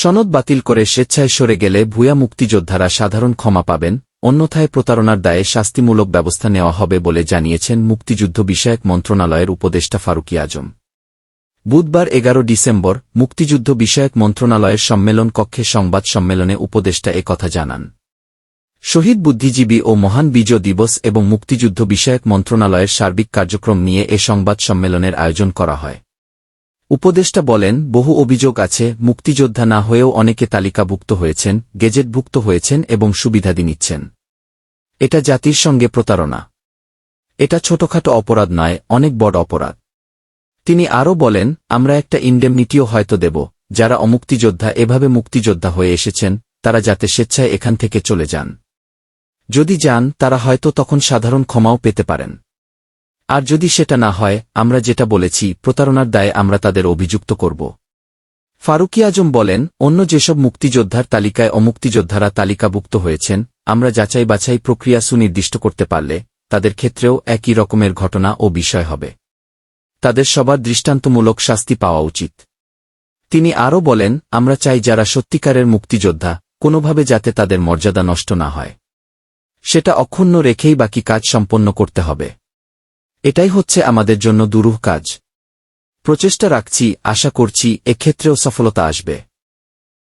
সনদ বাতিল করে স্বেচ্ছায় সরে গেলে ভূয়া মুক্তিযোদ্ধারা সাধারণ ক্ষমা পাবেন, অন্যথায় প্রতারণার দায়ে শাস্তিমূলক ব্যবস্থা নেওয়া হবে বলে জানিয়েছেন মুক্তিযুদ্ধ বিষয়ক মন্ত্রণালয়ের উপদেষ্টা ফারুকি আজম। বুধবার এগারো ডিসেম্বর মুক্তিযুদ্ধ বিষয়ক মন্ত্রণালয়ের সম্মেলন কক্ষে সংবাদ সম্মেলনে উপদেষ্টা কথা জানান। শহীদ বুদ্ধিজীবী ও মহান বিজয় দিবস এবং মুক্তিযুদ্ধ বিষয়ক মন্ত্রণালয়ের সার্বিক কার্যক্রম নিয়ে এ সংবাদ সম্মেলনের আয়োজন করা হয়। উপদেষ্টা বলেন, বহু অভিযোগ আছে, মুক্তিযোদ্ধা না হয়েও অনেকে তালিকাভুক্ত হয়েছেন, গেজেটভুক্ত হয়েছেন এবং সুবিধাদি নিচ্ছেন। এটা জাতির সঙ্গে প্রতারণা। এটা ছোটখাটো অপরাধ নয়, অনেক বড় অপরাধ। তিনি আরও বলেন, আমরা একটা ইন্ডেমনিটিও হয়তো দেব, যারা অমুক্তিযোদ্ধা এভাবে মুক্তিযোদ্ধা হয়ে এসেছেন, তারা যাতে স্বেচ্ছায় এখান থেকে চলে যান। যদি যান, তারা হয়তো তখন সাধারণ ক্ষমাও পেতে পারেন। আর যদি সেটা না হয়, আমরা যেটা বলেছি, প্রতারণার দায়ে আমরা তাদের অভিযুক্ত করব। ফারুকি আজম বলেন, অন্য যেসব মুক্তিযোদ্ধার তালিকায় অমুক্তিযোদ্ধারা তালিকাভুক্ত হয়েছেন, আমরা যাচাই বাছাই প্রক্রিয়া সুনির্দিষ্ট করতে পারলে, তাদের ক্ষেত্রেও একই রকমের ঘটনা ও বিষয় হবে। তাদের সবার দৃষ্টান্তমূলক শাস্তি পাওয়া উচিত। তিনি আরও বলেন, আমরা চাই যারা সত্যিকারের মুক্তিযোদ্ধা, কোনোভাবে যাতে তাদের মর্যাদা নষ্ট না হয়। সেটা অক্ষুণ্ণ রেখেই বাকি কাজ সম্পন্ন করতে হবে। এটাই হচ্ছে আমাদের জন্য দুরূহ কাজ। প্রচেষ্টা রাখছি আশা করছি এক্ষেত্রেও সফলতা আসবে।